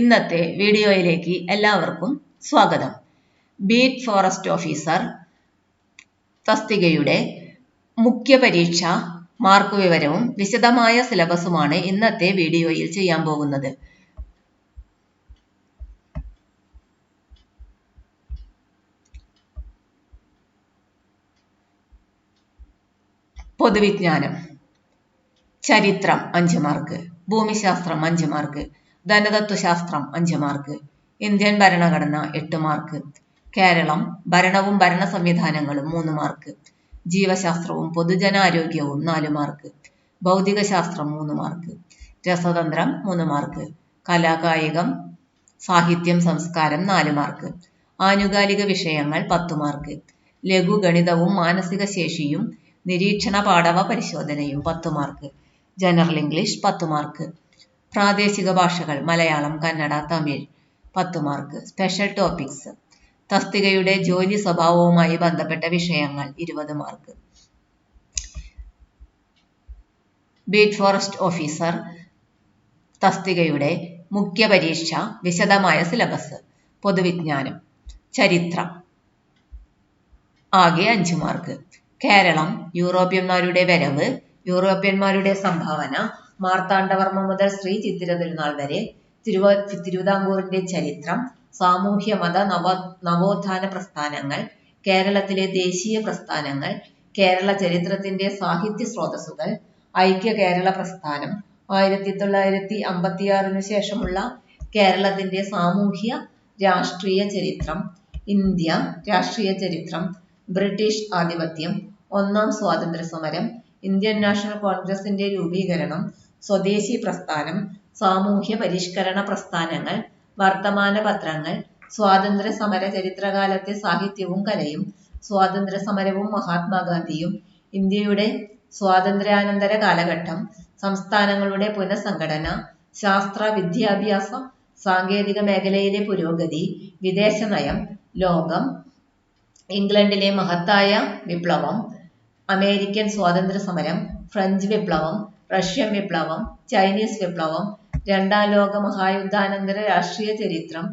ഇന്നത്തെ വീഡിയോയിലേക്ക് എല്ലാവർക്കും സ്വാഗതം. ബീറ്റ് ഫോറസ്റ്റ് ഓഫീസർ തസ്തികയുടെ മുഖ്യ പരീക്ഷ മാർക്ക് വിവരവും വിശദമായ സിലബസുമാണ് ഇന്നത്തെ വീഡിയോയിൽ ചെയ്യാൻ പോകുന്നത്. പൊതുവിജ്ഞാനം. ചരിത്രം അഞ്ച് മാർക്ക്. ഭൂമിശാസ്ത്രം അഞ്ച് മാർക്ക്. ധനതത്വശാസ്ത്രം അഞ്ച് മാർക്ക് ഇന്ത്യൻ ഭരണഘടന എട്ട് മാർക്ക് കേരളം ഭരണവും ഭരണ സംവിധാനങ്ങളും മൂന്ന് മാർക്ക് ജീവശാസ്ത്രവും പൊതുജനാരോഗ്യവും നാല് മാർക്ക് ഭൗതികശാസ്ത്രം മൂന്ന് മാർക്ക് രസതന്ത്രം മൂന്ന് മാർക്ക് കലാകായികം സാഹിത്യം സംസ്കാരം നാല് മാർക്ക് ആനുകാലിക വിഷയങ്ങൾ പത്ത് മാർക്ക് ലഘുഗണിതവും മാനസിക ശേഷിയും നിരീക്ഷണ പാഠവ പരിശോധനയും പത്ത് മാർക്ക് ജനറൽ ഇംഗ്ലീഷ് പത്ത് മാർക്ക് പ്രാദേശിക ഭാഷകൾ മലയാളം കന്നഡ തമിഴ് പത്ത് മാർക്ക്. സ്പെഷ്യൽ ടോപ്പിക്സ് തസ്തികയുടെ ജോലി സ്വഭാവവുമായി ബന്ധപ്പെട്ട വിഷയങ്ങൾ ഇരുപത് മാർക്ക്. ബീറ്റ് ഫോറസ്റ്റ് ഓഫീസർ തസ്തികയുടെ മുഖ്യ പരീക്ഷ വിശദമായ സിലബസ് പൊതുവിജ്ഞാനം ചരിത്രം. ആകെ അഞ്ച് മാർക്ക്. കേരളം യൂറോപ്യന്മാരുടെ വരവ് യൂറോപ്യന്മാരുടെ സംഭാവന മാർത്താണ്ഡവർമ്മ മുതൽ ശ്രീ ചിത്തിര തിരുനാൾ വരെ തിരുവ തിരുവിതാംകൂറിന്റെ ചരിത്രം സാമൂഹ്യ മത നവ നവോത്ഥാന പ്രസ്ഥാനങ്ങൾ കേരളത്തിലെ ദേശീയ പ്രസ്ഥാനങ്ങൾ കേരള ചരിത്രത്തിന്റെ സാഹിത്യ സ്രോതസ്സുകൾ ഐക്യ കേരള പ്രസ്ഥാനം ആയിരത്തി തൊള്ളായിരത്തി അമ്പത്തിയാറിനു ശേഷമുള്ള കേരളത്തിന്റെ സാമൂഹ്യ രാഷ്ട്രീയ ചരിത്രം ഇന്ത്യ രാഷ്ട്രീയ ചരിത്രം ബ്രിട്ടീഷ് ആധിപത്യം ഒന്നാം സ്വാതന്ത്ര്യ സമരം ഇന്ത്യൻ നാഷണൽ കോൺഗ്രസിന്റെ രൂപീകരണം സ്വദേശി പ്രസ്ഥാനം സാമൂഹ്യ പരിഷ്കരണ പ്രസ്ഥാനങ്ങൾ വർത്തമാന പത്രങ്ങൾ സ്വാതന്ത്ര്യ സമര ചരിത്രകാലത്തെ സാഹിത്യവും കലയും സ്വാതന്ത്ര്യ സമരവും മഹാത്മാഗാന്ധിയും ഇന്ത്യയുടെ സ്വാതന്ത്ര്യാനന്തര കാലഘട്ടം സംസ്ഥാനങ്ങളുടെ പുനഃസംഘടന ശാസ്ത്ര വിദ്യാഭ്യാസം സാങ്കേതിക മേഖലയിലെ പുരോഗതി വിദേശ നയം ലോകം ഇംഗ്ലണ്ടിലെ മഹത്തായ വിപ്ലവം അമേരിക്കൻ സ്വാതന്ത്ര്യ സമരം ഫ്രഞ്ച് വിപ്ലവം റഷ്യൻ വിപ്ലവം ചൈനീസ് വിപ്ലവം രണ്ടാം ലോക മഹായുദ്ധാനന്തര രാഷ്ട്രീയ ചരിത്രം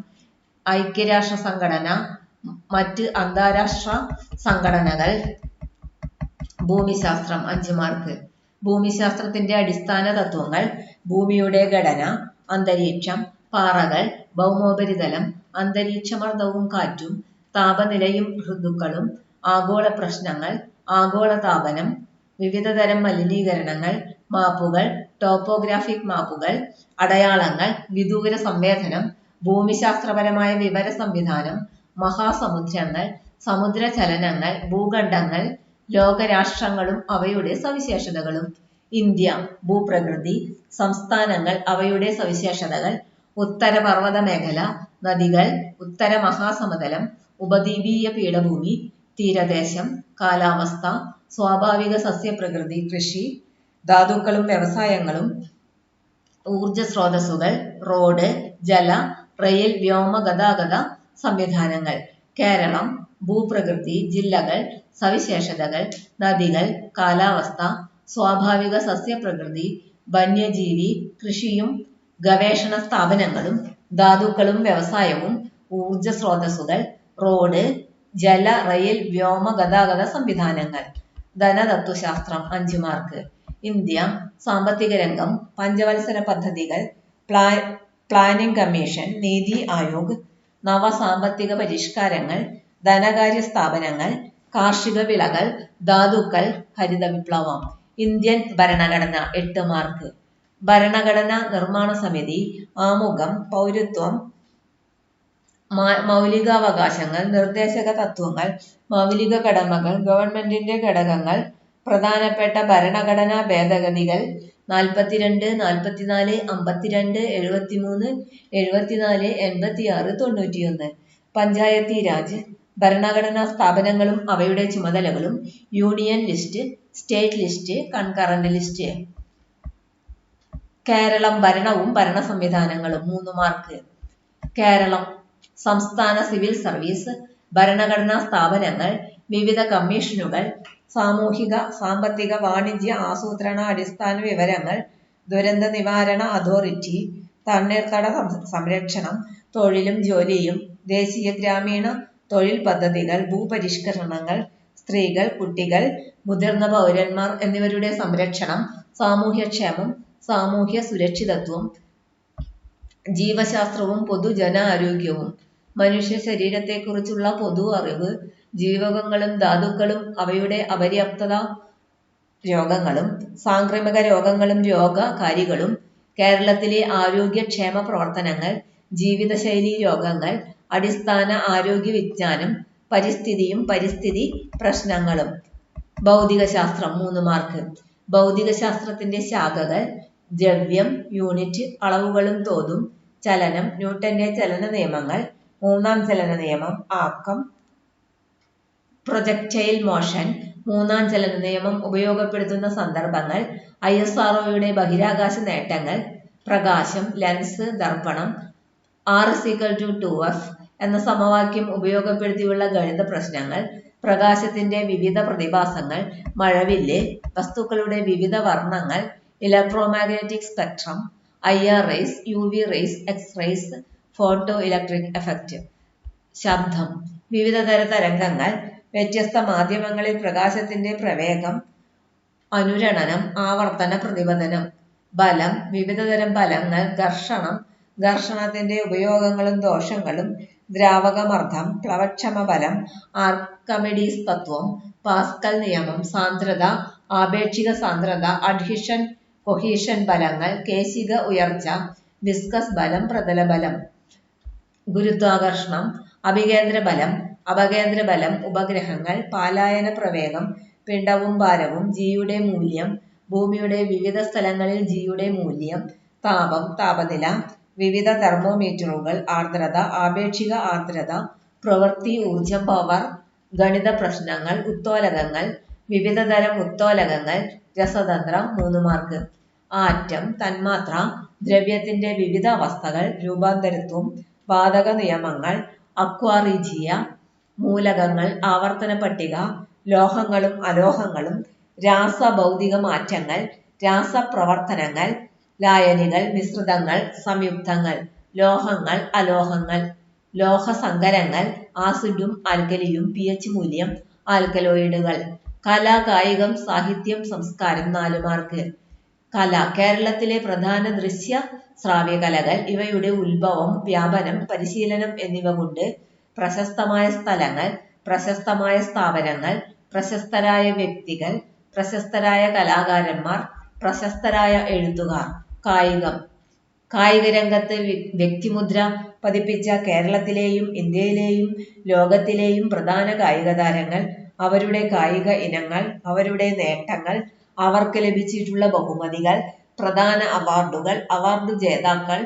ഐക്യരാഷ്ട്ര സംഘടന മറ്റ് അന്താരാഷ്ട്ര സംഘടനകൾ. ഭൂമിശാസ്ത്രം അഞ്ച് മാർക്ക്. ഭൂമിശാസ്ത്രത്തിന്റെ അടിസ്ഥാന തത്വങ്ങൾ ഭൂമിയുടെ ഘടന അന്തരീക്ഷം പാറകൾ ഭൗമോപരിതലം അന്തരീക്ഷമർദ്ദവും കാറ്റും താപനിലയും ഋതുക്കളും ആഗോള പ്രശ്നങ്ങൾ ആഗോള താപനം വിവിധതരം മലിനീകരണങ്ങൾ മാപ്പുകൾ ടോപ്പോഗ്രാഫിക് മാപ്പുകൾ അടയാളങ്ങൾ വിദൂര സംവേദനം ഭൂമിശാസ്ത്രപരമായ വിവര സംവിധാനം മഹാസമുദ്രങ്ങൾ സമുദ്ര ചലനങ്ങൾ ഭൂഖണ്ഡങ്ങൾ ലോകരാഷ്ട്രങ്ങളും അവയുടെ സവിശേഷതകളും ഇന്ത്യ ഭൂപ്രകൃതി സംസ്ഥാനങ്ങൾ അവയുടെ സവിശേഷതകൾ ഉത്തര പർവത മേഖല നദികൾ ഉത്തര മഹാസമതലം ഉപദ്വീപീയ പീഠഭൂമി തീരദേശം കാലാവസ്ഥ സ്വാഭാവിക സസ്യപ്രകൃതി കൃഷി ധാതുക്കളും വ്യവസായങ്ങളും ഊർജ സ്രോതസ്സുകൾ റോഡ് ജല റെയിൽ വ്യോമ ഗതാഗത സംവിധാനങ്ങൾ കേരളം ഭൂപ്രകൃതി ജില്ലകൾ സവിശേഷതകൾ നദികൾ കാലാവസ്ഥ സ്വാഭാവിക സസ്യപ്രകൃതി വന്യജീവി കൃഷിയും ഗവേഷണ സ്ഥാപനങ്ങളും ധാതുക്കളും വ്യവസായവും ഊർജ സ്രോതസ്സുകൾ റോഡ് ജല റെയിൽ വ്യോമ ഗതാഗത സംവിധാനങ്ങൾ. ധനതത്വശാസ്ത്രം അഞ്ചു മാർക്ക്. ഇന്ത്യ സാമ്പത്തിക രംഗം പഞ്ചവത്സര പദ്ധതികൾ പ്ലാ പ്ലാനിംഗ് കമ്മീഷൻ നീതി ആയോഗ് നവ സാമ്പത്തിക പരിഷ്കാരങ്ങൾ ധനകാര്യ സ്ഥാപനങ്ങൾ കാർഷിക വിളകൾ ധാതുക്കൾ ഹരിത വിപ്ലവം. ഇന്ത്യൻ ഭരണഘടന എട്ട് മാർക്ക്. ഭരണഘടനാ നിർമ്മാണ സമിതി ആമുഖം പൗരത്വം മൗലികാവകാശങ്ങൾ നിർദ്ദേശക തത്വങ്ങൾ മൗലിക കടമകൾ ഗവൺമെന്റിന്റെ ഘടകങ്ങൾ പ്രധാനപ്പെട്ട ഭരണഘടനാ ഭേദഗതികൾ നാൽപ്പത്തിരണ്ട് നാൽപ്പത്തിനാല് അമ്പത്തിരണ്ട് എഴുപത്തിമൂന്ന് എഴുപത്തിനാല് എൺപത്തിയാറ് തൊണ്ണൂറ്റിയൊന്ന്. പഞ്ചായത്തി രാജ് ഭരണഘടനാ സ്ഥാപനങ്ങളും അവയുടെ ചുമതലകളും union list state list concurrent list. Keralam ഭരണവും ഭരണ സംവിധാനങ്ങളും മൂന്ന് മാർക്ക്. കേരളം സംസ്ഥാന സിവിൽ സർവീസ് ഭരണഘടനാ സ്ഥാപനങ്ങൾ വിവിധ കമ്മീഷനുകൾ സാമൂഹിക സാമ്പത്തിക വാണിജ്യ ആസൂത്രണ അടിസ്ഥാന വിവരങ്ങൾ ദുരന്ത നിവാരണ അതോറിറ്റി തണ്ണീർത്തട സംരക്ഷണം തൊഴിലും ജോലിയും ദേശീയ ഗ്രാമീണ തൊഴിൽ പദ്ധതികൾ ഭൂപരിഷ്കരണങ്ങൾ സ്ത്രീകൾ കുട്ടികൾ മുതിർന്ന പൗരന്മാർ എന്നിവരുടെ സംരക്ഷണം സാമൂഹ്യക്ഷേമം സാമൂഹ്യ സുരക്ഷിതത്വം ജീവശാസ്ത്രവും പൊതുജന ആരോഗ്യവും മനുഷ്യ ശരീരത്തെക്കുറിച്ചുള്ള പൊതു അറിവ് ജീവകങ്ങളും ധാതുക്കളും അവയുടെ അപര്യാപ്തത രോഗങ്ങളും സാംക്രമിക രോഗങ്ങളും രോഗകാരികളും കേരളത്തിലെ ആരോഗ്യക്ഷേമ പ്രവർത്തനങ്ങൾ ജീവിതശൈലി രോഗങ്ങൾ അടിസ്ഥാന ആരോഗ്യ വിജ്ഞാനം പരിസ്ഥിതിയും പരിസ്ഥിതി പ്രശ്നങ്ങളും. ഭൗതികശാസ്ത്രം മൂന്ന് മാർക്ക്. ഭൗതികശാസ്ത്രത്തിന്റെ ശാഖകൾ ദ്രവ്യം യൂണിറ്റ് അളവുകളും തോതും ചലനം ന്യൂട്ടന്റെ ചലന നിയമങ്ങൾ മൂന്നാം ചലന നിയമം ആക്കം പ്രൊജക്ടൈൽ മോഷൻ മൂന്നാം ചലന നിയമം ഉപയോഗപ്പെടുത്തുന്ന സന്ദർഭങ്ങൾ ഐ എസ് ആർഒയുടെ ബഹിരാകാശ നേട്ടങ്ങൾ പ്രകാശം lens ദർപ്പണം R is equal to two F എന്ന സമവാക്യം ഉപയോഗപ്പെടുത്തിയുള്ള ഗണിത പ്രശ്നങ്ങൾ പ്രകാശത്തിന്റെ വിവിധ പ്രതിഭാസങ്ങൾ മഴവില്ല് വസ്തുക്കളുടെ വിവിധ വർണങ്ങൾ electromagnetic spectrum I R rays U V rays X rays photo electric effect. ശബ്ദം. വിവിധതര തരംഗങ്ങൾ. വ്യത്യസ്ത മാധ്യമങ്ങളിൽ പ്രകാശത്തിന്റെ പ്രവേഗം. അനുരണനം ആവർത്തന പ്രതിബന്ധനം. ബലം. വിവിധതരം ബലങ്ങൾ. ഘർഷണം. ഘർഷണത്തിന്റെ ഉപയോഗങ്ങളും ദോഷങ്ങളും. ദ്രാവകമർദ്ദം. പ്ലവക്ഷമ ബലം. ആർക്കമിഡീസ് തത്വം. പാസ്കൽ നിയമം. സാന്ദ്രത. ആപേക്ഷിക സാന്ദ്രത. അഡ്ഹിഷൻ കൊഹീഷൻ ബലങ്ങൾ. കേശിക ഉയർച്ച. വിസ്കസ് ബലം. പ്രതലബലം. ഗുരുത്വാകർഷണം അഭികേന്ദ്ര ബലം അപകേന്ദ്ര ബലം ഉപഗ്രഹങ്ങൾ പാലായന പ്രവേഗം പിണ്ഡവും ഭാരവും ജിയുടെ മൂല്യം ഭൂമിയുടെ വിവിധ സ്ഥലങ്ങളിൽ ജിയുടെ മൂല്യം താപം താപനില വിവിധ തെർമോമീറ്ററുകൾ ആർദ്രത ആപേക്ഷിക ആർദ്രത പ്രവൃത്തി ഊർജ പവർ ഗണിത പ്രശ്നങ്ങൾ ഉത്തോലകങ്ങൾ വിവിധതരം ഉത്തോലകങ്ങൾ രസതന്ത്രം മൂന്ന് മാർക്ക്. ആറ്റം തന്മാത്ര ദ്രവ്യത്തിന്റെ വിവിധ അവസ്ഥകൾ രൂപാന്തരത്വം വാതക നിയമങ്ങൾ അക്വാറിജിയ മൂലകങ്ങൾ ആവർത്തന പട്ടിക ലോഹങ്ങളും അലോഹങ്ങളും രാസഭൗതിക മാറ്റങ്ങൾ രാസപ്രവർത്തനങ്ങൾ ലായനികൾ മിശ്രിതങ്ങൾ സംയുക്തങ്ങൾ ലോഹങ്ങൾ അലോഹങ്ങൾ ലോഹസങ്കരങ്ങൾ ആസിഡും ആൽക്കലിയും പി എച്ച് മൂല്യം ആൽക്കലോയിഡുകൾ കല കായികം സാഹിത്യം സംസ്കാരം നാല് മാർക്ക് കല കേരളത്തിലെ പ്രധാന ദൃശ്യ ശ്രാവ്യ കലകൾ ഇവയുടെ ഉത്ഭവം വ്യാപനം പരിശീലനം എന്നിവ കൊണ്ട് പ്രശസ്തമായ സ്ഥലങ്ങൾ പ്രശസ്തമായ സ്ഥാപനങ്ങൾ പ്രശസ്തരായ വ്യക്തികൾ പ്രശസ്തരായ കലാകാരന്മാർ പ്രശസ്തരായ എഴുത്തുകാർ കായികം കായിക രംഗത്ത് വ്യക്തിമുദ്ര പതിപ്പിച്ച കേരളത്തിലെയും ഇന്ത്യയിലെയും ലോകത്തിലെയും പ്രധാന കായിക താരങ്ങൾ അവരുടെ കായിക ഇനങ്ങൾ അവരുടെ നേട്ടങ്ങൾ അവർക്ക് ലഭിച്ചിട്ടുള്ള ബഹുമതികൾ പ്രധാന അവാർഡുകൾ അവാർഡ് ജേതാക്കൾ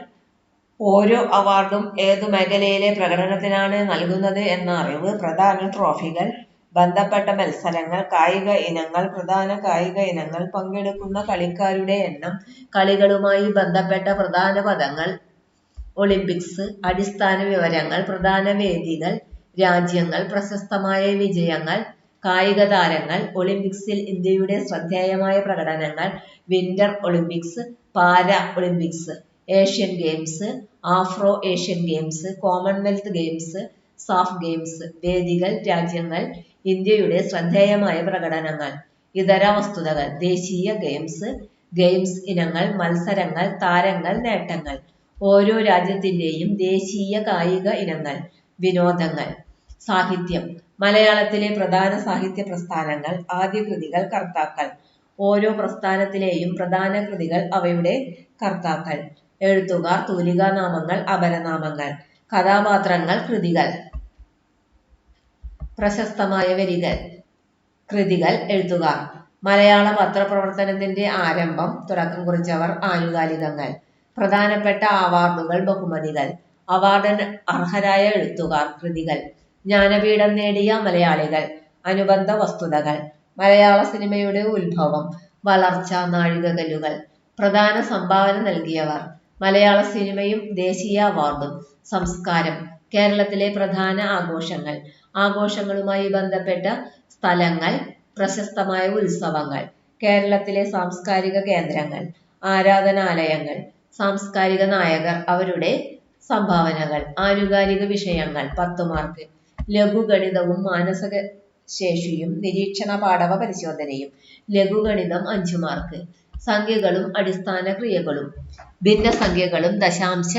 ഓരോ അവാർഡും ഏതു മേഖലയിലെ പ്രകടനത്തിനാണ് നൽകുന്നത് എന്ന അറിവ് പ്രധാന ട്രോഫികൾ ബന്ധപ്പെട്ട മത്സരങ്ങൾ കായിക ഇനങ്ങൾ പ്രധാന കായിക ഇനങ്ങൾ പങ്കെടുക്കുന്ന കളിക്കാരുടെ എണ്ണം കളികളുമായി ബന്ധപ്പെട്ട പ്രധാന പദങ്ങൾ ഒളിമ്പിക്സ് അടിസ്ഥാന വിവരങ്ങൾ പ്രധാന വേദികൾ രാജ്യങ്ങൾ പ്രശസ്തമായ വിജയങ്ങൾ കായിക താരങ്ങൾ ഒളിമ്പിക്സിൽ ഇന്ത്യയുടെ ശ്രദ്ധേയമായ പ്രകടനങ്ങൾ Winter Olympics Para Olympics Asian Games Afro Asian Games Commonwealth Games SAF Games വേദികൾ രാജ്യങ്ങൾ ഇന്ത്യയുടെ ശ്രദ്ധേയമായ പ്രകടനങ്ങൾ. ഇതര വസ്തുതകൾ ദേശീയ ഗെയിംസ് ഗെയിംസ് ഇനങ്ങൾ മത്സരങ്ങൾ താരങ്ങൾ നേട്ടങ്ങൾ. ഓരോ രാജ്യത്തിന്റെയും ദേശീയ കായിക ഇനങ്ങൾ വിനോദങ്ങൾ സാഹിത്യം. മലയാളത്തിലെ പ്രധാന സാഹിത്യ പ്രസ്ഥാനങ്ങൾ ആദ്യ കൃതികൾ കർത്താക്കൾ. ഓരോ പ്രസ്ഥാനത്തിലെയും പ്രധാന കൃതികൾ അവയുടെ കർത്താക്കൾ. എഴുത്തുകാർ തൂലികാനാമങ്ങൾ അപരനാമങ്ങൾ. കഥാപാത്രങ്ങൾ കൃതികൾ. പ്രശസ്തമായ വരികൾ. കൃതികൾ എഴുത്തുകാർ. മലയാള പത്രപ്രവർത്തനത്തിന്റെ ആരംഭം തുടക്കം കുറിച്ചവർ ആനുകാലികങ്ങൾ. പ്രധാനപ്പെട്ട അവാർഡുകൾ ബഹുമതികൾ. അവാർഡിന് അർഹരായ എഴുത്തുകാർ കൃതികൾ. ജ്ഞാനപീഠം നേടിയ മലയാളികൾ. അനുബന്ധ വസ്തുതകൾ. മലയാള സിനിമയുടെ ഉത്ഭവം. വളർച്ച നാഴികകല്ലുകൾ പ്രധാന സംഭാവന നൽകിയവർ. മലയാള സിനിമയും ദേശീയ അവാർഡും. സംസ്കാരം. കേരളത്തിലെ പ്രധാന ആഘോഷങ്ങൾ. ആഘോഷങ്ങളുമായി ബന്ധപ്പെട്ട സ്ഥലങ്ങൾ. പ്രശസ്തമായ ഉത്സവങ്ങൾ. കേരളത്തിലെ സാംസ്കാരിക കേന്ദ്രങ്ങൾ. ആരാധനാലയങ്ങൾ. സാംസ്കാരിക നായകർ അവരുടെ സംഭാവനകൾ. ആനുകാലിക വിഷയങ്ങൾ. പത്ത് മാർക്ക് ലഘുഗണിതവും മാനസിക ശേഷിയും നിരീക്ഷണ പാഠവ പരിശോധനയും. ലഘുഗണിതം അഞ്ചു മാർക്ക്. സംഖ്യകളും അടിസ്ഥാന ക്രിയകളും. ഭിന്ന സംഖ്യകളും ദശാംശ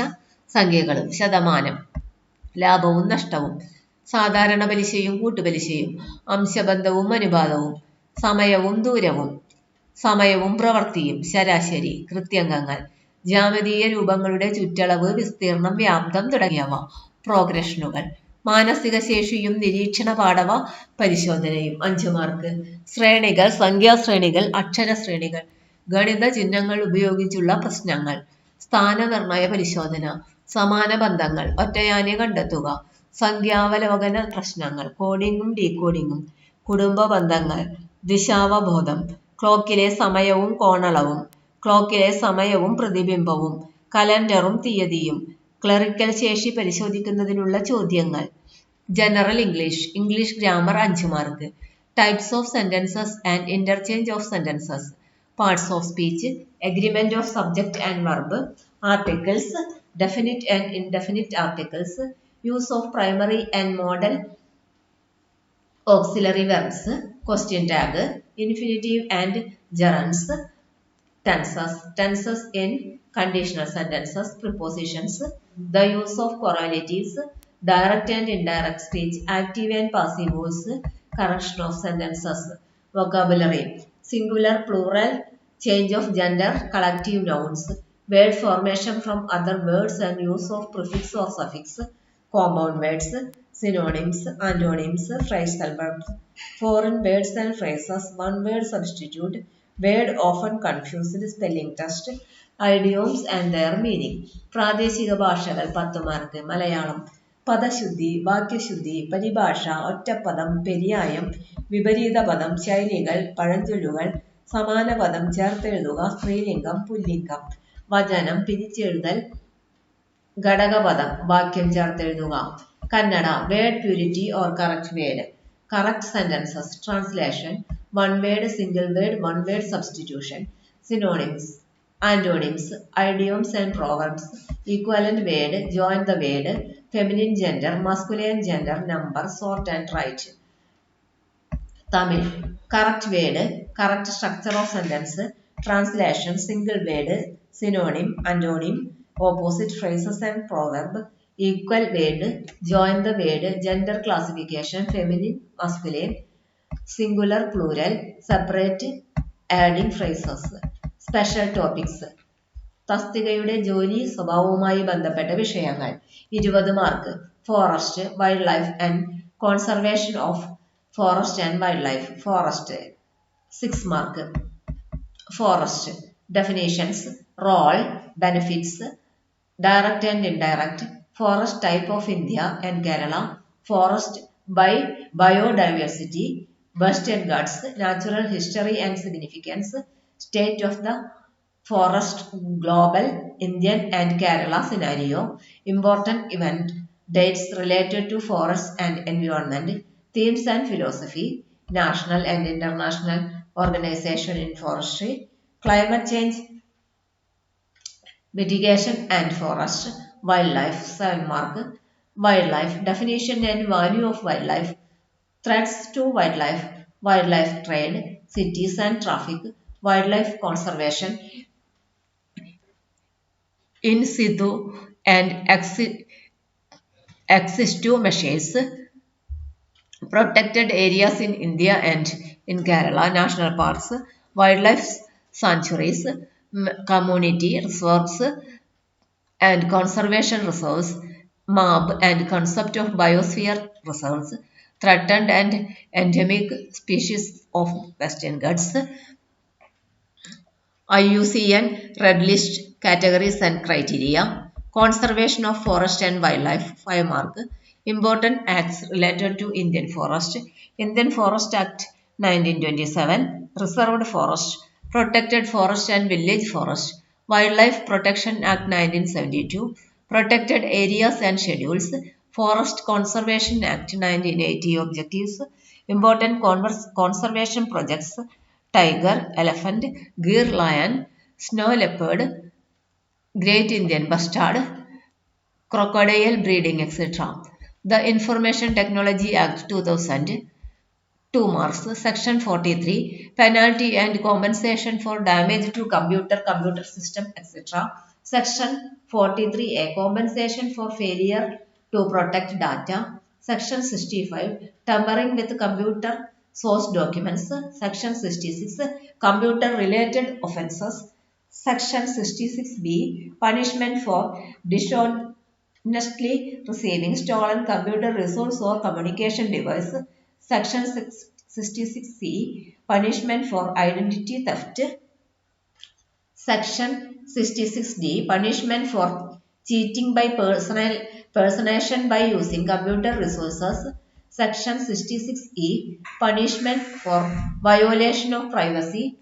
സംഖ്യകളും. ശതമാനം. ലാഭവും നഷ്ടവും. സാധാരണ പലിശയും കൂട്ടുപലിശയും. അംശബന്ധവും അനുപാതവും. സമയവും ദൂരവും. സമയവും പ്രവൃത്തിയും. ശരാശരി. കൃത്യംഗങ്ങൾ. ജാമതീയ രൂപങ്ങളുടെ ചുറ്റളവ് വിസ്തീർണം വ്യാപ്തം തുടങ്ങിയവ. പ്രോഗ്രഷനുകൾ. മാനസിക ശേഷിയും നിരീക്ഷണ പാഠവ പരിശോധനയും. അഞ്ചു മാർക്ക്. ശ്രേണികൾ സംഖ്യാശ്രേണികൾ അക്ഷരശ്രേണികൾ. ഗണിത ചിഹ്നങ്ങൾ ഉപയോഗിച്ചുള്ള പ്രശ്നങ്ങൾ. സ്ഥാനനിർണയ പരിശോധന. സമാന ബന്ധങ്ങൾ. ഒറ്റയാനെ കണ്ടെത്തുക. സംഖ്യാവലോകന പ്രശ്നങ്ങൾ. കോഡിങ്ങും ഡീകോഡിങ്ങും. കുടുംബ ബന്ധങ്ങൾ. ദിശാവബോധം. ക്ലോക്കിലെ സമയവും കോണളവും. ക്ലോക്കിലെ സമയവും പ്രതിബിംബവും. കലണ്ടറും തീയതിയും. ക്ലറിക്കൽ ശേഷി പരിശോധിക്കുന്നതിനുള്ള ചോദ്യങ്ങൾ. ജനറൽ ഇംഗ്ലീഷ് ഇംഗ്ലീഷ് ഗ്രാമർ അഞ്ച് mark types of sentences and interchange of sentences parts of speech agreement of subject and verb articles definite and indefinite articles use of primary and modal auxiliary verbs question tag infinitive and gerunds, tenses, tenses in conditional sentences, prepositions, the use of correlatives, direct and indirect speech, active and passive voice, correction of sentences, vocabulary, singular, plural, change of gender, collective nouns, word formation from other words and use of prefix or suffix, compound words, synonyms, antonyms, phrasal verbs, foreign words and phrases, one word substitute, word often confused, spelling test, idioms and their meaning. പ്രാദേശിക ഭാഷകൾ പത്ത് mark Malayalam പദശുദ്ധി വാക്യശുദ്ധി പരിഭാഷ ഒറ്റപ്പദം പെരിയായം വിപരീത പദം ശൈലികൾ പഴഞ്ചൊല്ലുകൾ സമാന പദം ചേർത്തെഴുതുക സ്ത്രീലിംഗം പുല്ലിംഗം വചനം പിരിച്ചെഴുതൽ ഘടകപദം വാക്യം ചേർത്തെഴുതുക Kannada word purity or correct word correct sentences translation one word single word one word substitution synonyms antonyms idioms and proverbs equivalent word join the word feminine gender masculine gender number sort and write Tamil correct word correct structure of sentence translation single word synonym antonym opposite phrases and proverb. Equal word join the word. Gender classification feminine masculine. Singular plural separate adding phrases special topics തസ്തികയുടെ ജോലി സ്വഭാവവുമായി ബന്ധപ്പെട്ട വിഷയങ്ങൾ ഇരുപത് mark forest wild life and conservation of forest and wild life forest six mark forest definitions role benefits direct and indirect, forest type of India and Kerala, forest by biodiversity, and guts, natural history and significance, state of the forest, global, Indian and Kerala scenario, important event, dates related to forest and environment, themes and philosophy, national and international organization in forestry, climate change, mitigation and forest, wildlife, seven mark, wildlife, definition and value of wildlife, threats to wildlife, wildlife trade, cities and traffic, wildlife conservation, in situ and ex ex situ measures, protected areas in India and in Kerala, national parks, wildlife sanctuaries, community reserves and conservation reserves, MAB and concept of biosphere reserves, threatened and endemic species of Western Ghats, IUCN Red List categories and criteria, conservation of forest and wildlife, 5 mark, important acts related to Indian forest, Indian Forest Act 1927, reserved forest, protected forest and village forest, Wildlife Protection Act 1972, protected areas and schedules, Forest Conservation Act 1980 objectives, important conservation projects, tiger, elephant, Gir lion, snow leopard, Great Indian Bustard, Crocodile Breeding, etc. The Information Technology Act 2000, 2 marks. Section 43, Penalty and Compensation for Damage to Computer, Computer System, etc. Section 43A, Compensation for Failure to Protect Data. Section 65, Tampering with Computer Source Documents. Section 66, Computer Related Offences. Section 66B, Punishment for dishonestly receiving stolen computer resource or communication device. Section 66C, Punishment for identity theft. Section 66D, Punishment for cheating by personal personation by using computer resources. Section 66E, Punishment for violation of privacy.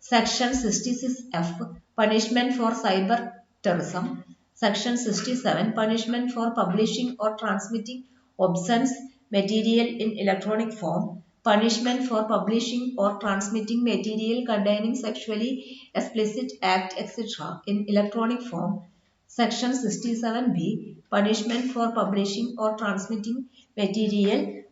Section 66F, Punishment for cyber terrorism. Section 67, Punishment for publishing or transmitting obscene material in electronic form. Punishment for publishing or transmitting material containing sexually explicit act, etc. in electronic form. Section 67B, Punishment for publishing or transmitting material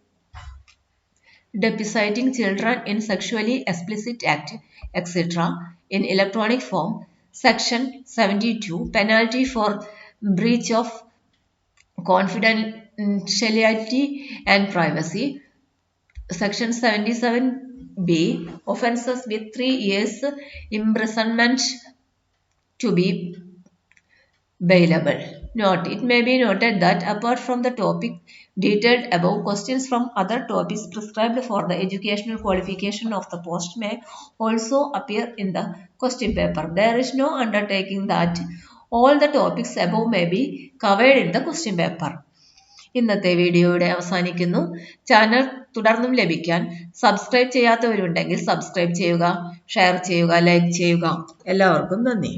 depositing children in sexually explicit act, etc. in electronic form. Section 72, Penalty for breach of confidentiality and privacy. Section 77B, Offences with 3 years imprisonment to be bailable. Note, it may be noted that apart from the topic detailed above, questions from other topics prescribed for the educational qualification of the post may also appear in the question paper. There is no undertaking that all the topics above may be covered in the question paper. ഇന്നത്തെ video ഇവിടെ അവസാനിക്കുന്നു channel തുടർന്നും ലഭിക്കാൻ subscribe ചെയ്യാത്തവരുണ്ടെങ്കിൽ subscribe ചെയ്യുക share ചെയ്യുക like ചെയ്യുക എല്ലാവർക്കും നന്ദി